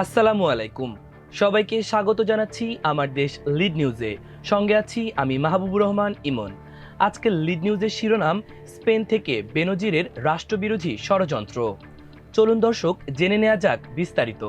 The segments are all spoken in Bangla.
আসসালামু আলাইকুম। সবাইকে স্বাগত জানাচ্ছি আমার দেশ লিড নিউজে। সঙ্গে আছি আমি মাহবুবুর রহমান ইমন। আজকে লিড নিউজের শিরোনাম, স্পেন থেকে বেনজিরের রাষ্ট্রবিরোধী ষড়যন্ত্র। চলুন দর্শক, জেনে নেওয়া যাক বিস্তারিত।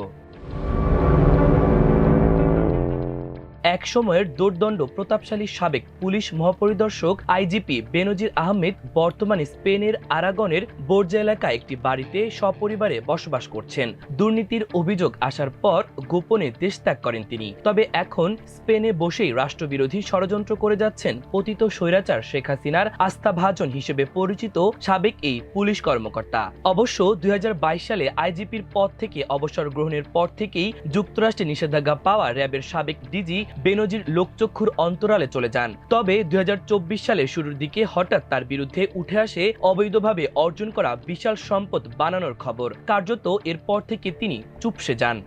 এক সময়ের দোর্দণ্ড প্রতাপশালী সাবেক পুলিশ মহাপরিদর্শক আইজিপি বেনজির আহমেদ বর্তমানে স্পেনের আরাগনের বোর্জা এলাকায় একটি বাড়িতে সপরিবারে বসবাস করছেন। দুর্নীতির অভিযোগ আসার পর গোপনে দেশ ত্যাগ করেন তিনি। তবে এখন স্পেনে বসেই রাষ্ট্রবিরোধী ষড়যন্ত্র করে যাচ্ছেন পতিত স্বৈরাচার শেখ হাসিনার আস্থাভাজন হিসেবে পরিচিত সাবেক এই পুলিশ কর্মকর্তা। অবশ্য দুই হাজার বাইশ সালে আইজিপির পদ থেকে অবসর গ্রহণের পর থেকেই যুক্তরাষ্ট্রে নিষেধাজ্ঞা পাওয়া র্যাবের সাবেক ডিজি বেনজির লোকচক্ষুর অন্তরালে চলে যান। তবে দুই সালের শুরুর দিকে হঠাৎ তার বিরুদ্ধে উঠে আসে অবৈধভাবে অর্জন করা বিশাল সম্পদ বানানোর খবর। কার্যত এরপর থেকে তিনি চুপসে যান।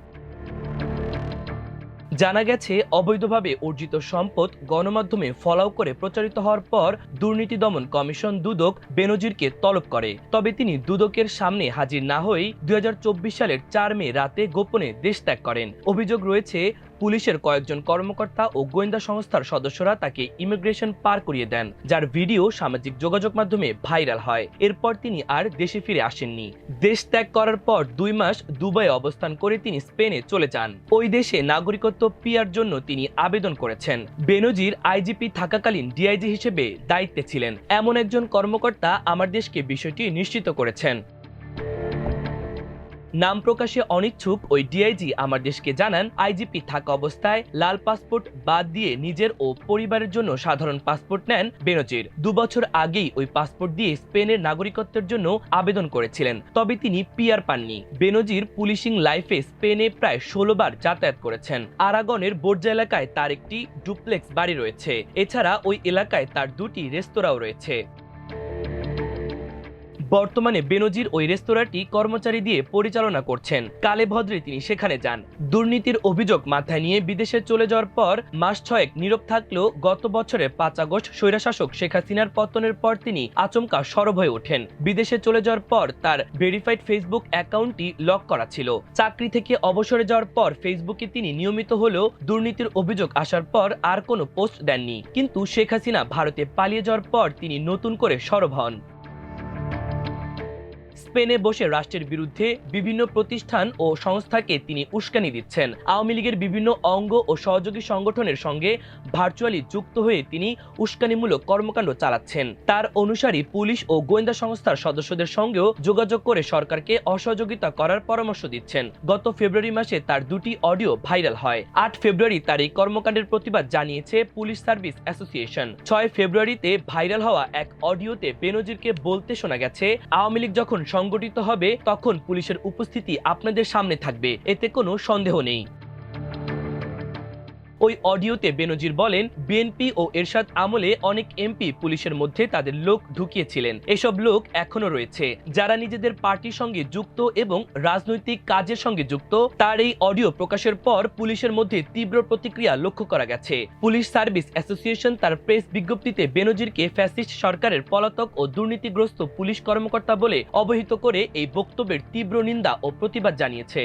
জানা গেছে, অবৈধভাবে অর্জিত সম্পদ গণমাধ্যমে ফলাও করে প্রচারিত হওয়ার পর দুর্নীতি দমন কমিশন দুদক বেনজিরকে তলব করে। তবে তিনি দুদকের সামনে হাজির না হয়েই দুই সালের চার মে রাতে গোপনে দেশ ত্যাগ করেন। অভিযোগ রয়েছে পুলিশের কয়েকজন কর্মকর্তা ও গোয়েন্দা সংস্থার সদস্যরা তাকে ইমিগ্রেশন পার করিয়ে দেন, যার ভিডিও সামাজিক যোগাযোগ মাধ্যমে ভাইরাল হয়। এরপর তিনি আর দেশে ফিরে আসেননি। দেশ ত্যাগ করার পর দুই মাস দুবাই অবস্থান করে তিনি স্পেনে চলে যান। ওই দেশে নাগরিকত্ব পিয়ার জন্য তিনি আবেদন করেছেন। বেনজির আইজিপি থাকাকালীন ডিআইজি হিসেবে দায়িত্বে ছিলেন। এমন একজন কর্মকর্তা আমার দেশকে বিষয়টি নিশ্চিত করেছেন। নাম প্রকাশে অনিচ্ছুক ওই ডিআইজি আমার দেশকে জানান আইজিপি থাকা অবস্থায় লাল পাসপোর্ট বাদ দিয়ে নিজের ও পরিবারের জন্য সাধারণ পাসপোর্ট নেন বেনজির। দুবছর আগেই ওই পাসপোর্ট দিয়ে স্পেনের নাগরিকত্বের জন্য আবেদন করেছিলেন, তবে তিনি পিয়ার পাননি। বেনজির পুলিশিং লাইফে স্পেনে প্রায় ষোলো বার যাতায়াত করেছেন। আরাগনের বোর্জা এলাকায় তার একটি ডুপ্লেক্স বাড়ি রয়েছে। এছাড়া ওই এলাকায় তার দুটি রেস্তোরাঁও রয়েছে। বর্তমানে বেনজির ওই রেস্তোরাঁটি কর্মচারী দিয়ে পরিচালনা করছেন। কালে ভদ্রে তিনি সেখানে যান। দুর্নীতির অভিযোগ মাথায় নিয়ে বিদেশে চলে যাওয়ার পর মাস ছয়েক নীরব থাকলেও গত বছরের পাঁচ আগস্ট স্বৈরাশাসক শেখ হাসিনার পতনের পর তিনি আচমকা সরব হয়ে ওঠেন। বিদেশে চলে যাওয়ার পর তার ভেরিফাইড ফেসবুক অ্যাকাউন্টটি লক করা ছিল। চাকরি থেকে অবসরে যাওয়ার পর ফেসবুকে তিনি নিয়মিত হলেও দুর্নীতির অভিযোগ আসার পর আর কোনো পোস্ট দেননি। কিন্তু শেখ হাসিনা ভারতে পালিয়ে যাওয়ার পর তিনি নতুন করে সরব হন। স্পেনে বসে রাষ্ট্রের বিরুদ্ধে বিভিন্ন প্রতিষ্ঠান ও সংস্থাকে তিনি উস্কানি দিচ্ছেন। আওয়ামী লীগের বিভিন্ন অঙ্গ ও সহযোগী সংগঠনের সঙ্গে ভার্চুয়ালি যুক্ত হয়ে তিনি উস্কানিমূলক কর্মকাণ্ড চালাচ্ছেন। তার অনুসারী পুলিশ ও গোয়েন্দা সংস্থার সদস্যদের সঙ্গেও যোগাযোগ করে সরকারকে অসহযোগিতা করার পরামর্শ দিচ্ছেন। গত ফেব্রুয়ারি মাসে তার দুটি অডিও ভাইরাল হয়। আট ফেব্রুয়ারি তার এই কর্মকাণ্ডের প্রতিবাদ জানিয়েছে পুলিশ সার্ভিস অ্যাসোসিয়েশন। ছয় ফেব্রুয়ারিতে ভাইরাল হওয়া এক অডিওতে বেনজিরকে বলতে শোনা গেছে, আওয়ামী লীগ যখন সংগঠিত হবে তখন পুলিশের উপস্থিতি আপনাদের সামনে থাকবে। এতে কোনো সন্দেহ নেই। ওই অডিওতে বেনজির বলেন, বিএনপি ও এরশাদ আমলে অনেক এমপি পুলিশের মধ্যে তাদের লোক ঢুকিয়েছিলেন। এসব লোক এখনও রয়েছে। যারা নিজেদের পার্টির সঙ্গে যুক্ত এবং রাজনৈতিক কাজের সঙ্গে যুক্ত, তার এই অডিও প্রকাশের পর পুলিশের মধ্যে তীব্র প্রতিক্রিয়া লক্ষ্য করা গেছে। পুলিশ সার্ভিস অ্যাসোসিয়েশন তার প্রেস বিজ্ঞপ্তিতে বেনজিরকে ফ্যাসিস্ট সরকারের পলাতক ও দুর্নীতিগ্রস্ত পুলিশ কর্মকর্তা বলে অবহিত করে এই বক্তব্যের তীব্র নিন্দা ও প্রতিবাদ জানিয়েছে।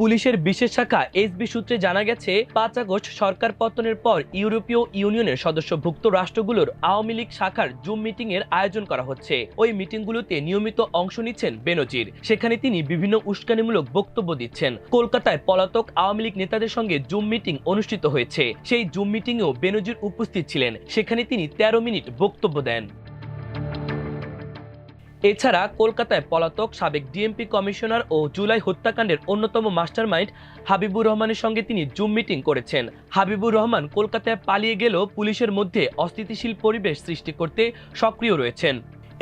পুলিশের বিশেষ শাখা এসবি সূত্রে জানা গেছে, পাঁচ আগস্ট সরকার পতনের পর ইউরোপীয় ইউনিয়নের সদস্যভুক্ত রাষ্ট্রগুলোর আওয়ামী লীগ শাখার জুম মিটিং এর আয়োজন করা হচ্ছে। ওই মিটিংগুলোতে নিয়মিত অংশ নিচ্ছেন বেনজির। সেখানে তিনি বিভিন্ন উস্কানিমূলক বক্তব্য দিচ্ছেন। কলকাতায় পলাতক আওয়ামী লীগ নেতাদের সঙ্গে জুম মিটিং অনুষ্ঠিত হয়েছে। সেই জুম মিটিংয়েও বেনজির উপস্থিত ছিলেন। সেখানে তিনি তেরো মিনিট বক্তব্য দেন। এছাড়া কলকাতায় পলাতক সাবেক ডিএমপি কমিশনার ও জুলাই হত্যাকাণ্ডের অন্যতম মাস্টারমাইন্ড হাবিবুর রহমানের সঙ্গে তিনি জুম মিটিং করেছেন। হাবিবুর রহমান কলকাতায় পালিয়ে গেলেও পুলিশের মধ্যে অস্থিতিশীল পরিবেশ সৃষ্টি করতে সক্রিয় রয়েছেন।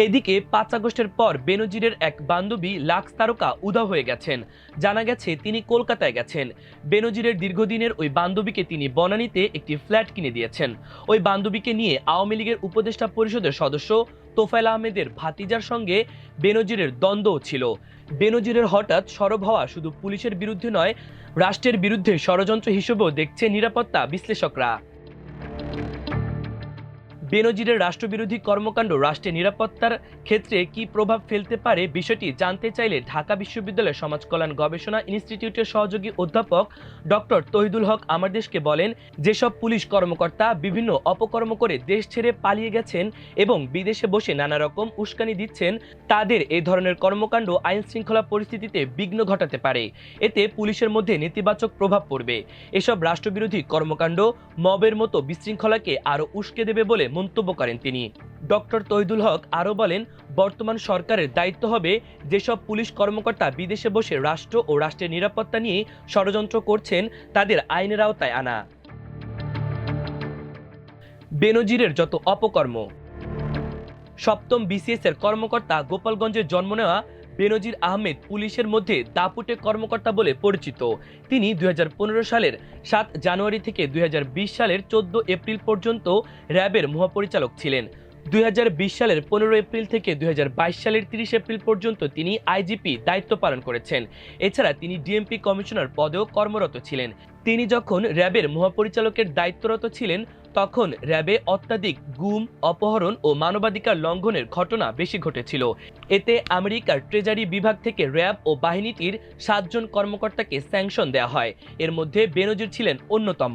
এদিকে পাঁচ আগস্টের পর বেনজিরের এক বান্ধবী লাক্স তারকা উধাও হয়ে গেছেন। জানা গেছে তিনি কলকাতায় গেছেন। বেনজিরের দীর্ঘদিনের ওই বান্ধবীকে তিনি বনানীতে একটি ফ্ল্যাট কিনে দিয়েছেন। ওই বান্ধবীকে নিয়ে আওয়ামী লীগের উপদেষ্টা পরিষদের সদস্য তোফায়েল আহমেদের ভাতিজার সঙ্গে বেনজিরের দ্বন্দ্বও ছিল। বেনজিরের হঠাৎ সরব হওয়া শুধু পুলিশের বিরুদ্ধে নয়, রাষ্ট্রের বিরুদ্ধে ষড়যন্ত্র হিসেবেও দেখছে নিরাপত্তা বিশ্লেষকরা। বেনজিরের রাষ্ট্রবিরোধী কর্মকাণ্ড, রাষ্ট্রের নিরাপত্তার ক্ষেত্রে কি প্রভাব ফেলতে পারে বিষয়টি জানতে চাইলে ঢাকা বিশ্ববিদ্যালয়ের সমাজকল্যাণ গবেষণা ইনস্টিটিউটের সহযোগী অধ্যাপক ডক্টর তহিদুল হক আমার দেশকে বলেন, যেসব পুলিশ কর্মকর্তা বিভিন্ন অপকর্ম করে দেশ ছেড়ে পালিয়ে গেছেন এবং বিদেশে বসে নানা রকম উস্কানি দিচ্ছেন, তাদের এই ধরনের কর্মকাণ্ড আইন শৃঙ্খলা পরিস্থিতিতে বিঘ্ন ঘটাতে পারে। এতে পুলিশের মধ্যে নেতিবাচক প্রভাব পড়বে। এসব রাষ্ট্রবিরোধী কর্মকাণ্ড মবের মতো বিশৃঙ্খলাকে আরও উস্কে দেবে বলে মন্তব্য করেন তিনি। ডক্টর তৈদুল হক আরও বলেন, বর্তমান সরকারের দায়িত্ব হবে যেসব পুলিশ কর্মকর্তা বিদেশে বসে রাষ্ট্র ও রাষ্ট্রের নিরাপত্তা নিয়ে ষড়যন্ত্র করছেন, তাদের আইনের আওতায় আনা। বেনজিরের যত অপকর্ম। সপ্তম বিসিএস এর কর্মকর্তা গোপালগঞ্জের জন্ম নেওয়া বেনজির আহমেদ পুলিশের মধ্যে দাপুটে কর্মকর্তা বলে পরিচিত। তিনি দু হাজার পনেরো সালের সাত জানুয়ারি থেকে দু হাজার বিশ সালের চোদ্দ এপ্রিল পর্যন্ত র্যাবের মহাপরিচালক ছিলেন। দুই হাজার বিশ সালের পনেরো এপ্রিল থেকে দুই হাজার বাইশ সালের তিরিশ এপ্রিল পর্যন্ত তিনি আইজিপি দায়িত্ব পালন করেছেন। এছাড়া তিনি ডিএমপি কমিশনার পদেও কর্মরত ছিলেন। তিনি যখন র্যাবের মহাপরিচালকের দায়িত্বরত ছিলেন তখন র্যাবে অত্যাধিক গুম, অপহরণ ও মানবাধিকার লঙ্ঘনের ঘটনা বেশি ঘটেছিল। এতে আমেরিকার ট্রেজারি বিভাগ থেকে র্যাব ও বাহিনীটির সাতজন কর্মকর্তাকে স্যাংশন দেওয়া হয়। এর মধ্যে বেনজির ছিলেন অন্যতম।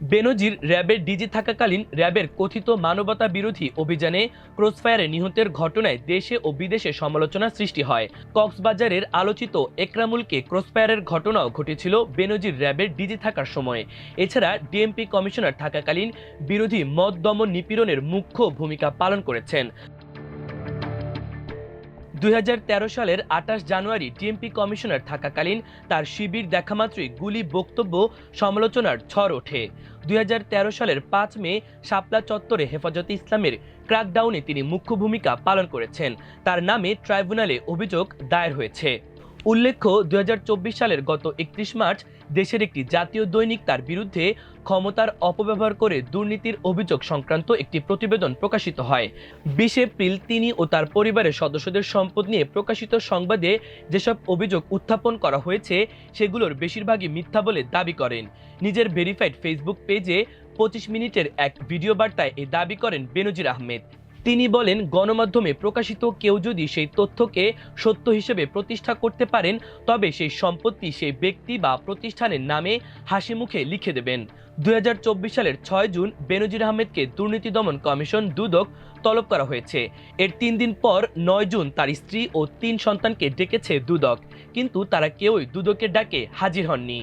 বেনজির র্যাবের ডিজি থাকাকালীন র্যাবের কথিত মানবতা বিরোধী অভিযানে ক্রসফায়ারে নিহতের ঘটনায় দেশে ও বিদেশে সমালোচনা সৃষ্টি হয়। কক্সবাজারের আলোচিত একরামুলকে ক্রসফায়ারের ঘটনাও ঘটেছিল বেনজির র্যাবের ডিজি থাকার সময়ে। এছাড়া ডিএমপি কমিশনার থাকাকালীন বিরোধী মদ দমন নিপীড়নের মুখ্য ভূমিকা পালন করেছেন। দুই হাজার তেরো সালের আঠাশ জানুয়ারি টিএমপি কমিশনার থাকাকালীন তার শিবির দেখামাত্রই গুলি, বক্তব্য, সমালোচনার ঝড় ওঠে। দুই হাজার তেরো সালের পাঁচ মে শাপলা চত্বরে হেফাজতে ইসলামের ক্র্যাকডাউনে তিনি মুখ্য ভূমিকা পালন করেছেন। তার নামে ট্রাইব্যুনালে অভিযোগ দায়ের হয়েছে। উল্লেখ্য, দুই হাজার চব্বিশ সালের গত একত্রিশ মার্চ দেশের একটি জাতীয় দৈনিক তার বিরুদ্ধে ক্ষমতার অপব্যবহার করে দুর্নীতির অভিযোগ সংক্রান্ত একটি প্রতিবেদন প্রকাশিত হয়। বিশ এপ্রিল তিনি ও তার পরিবারের সদস্যদের সম্পদ নিয়ে প্রকাশিত সংবাদে যেসব অভিযোগ উত্থাপন করা হয়েছে, সেগুলোর বেশিরভাগই মিথ্যা বলে দাবি করেন। নিজের ভেরিফাইড ফেসবুক পেজে পঁচিশ মিনিটের এক ভিডিও বার্তায় এই দাবি করেন বেনজির আহমেদ। তিনি বলেন, গণমাধ্যমে প্রকাশিত কেউ যদি সেই তথ্যকে সত্য হিসেবে প্রতিষ্ঠা করতে পারেন, তবে সেই সম্পত্তি সেই ব্যক্তি বা প্রতিষ্ঠানের নামে হাসি মুখে লিখে দেবেন। দু হাজার চব্বিশ সালের ছয় জুন বেনজির আহমেদকে দুর্নীতি দমন কমিশন দুদক তলব করা হয়েছে। এর তিন দিন পর নয় জুন তার স্ত্রী ও তিন সন্তানকে ডেকেছে দুদক। কিন্তু তারা কেউই দুদকের ডাকে হাজির হননি।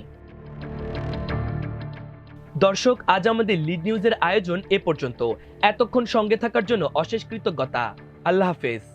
দর্শক, আজ আমাদের লিড নিউজের আয়োজন এ পর্যন্ত। এতক্ষণ সঙ্গে থাকার জন্য অশেষ কৃতজ্ঞতা। আল্লাহ হাফেজ।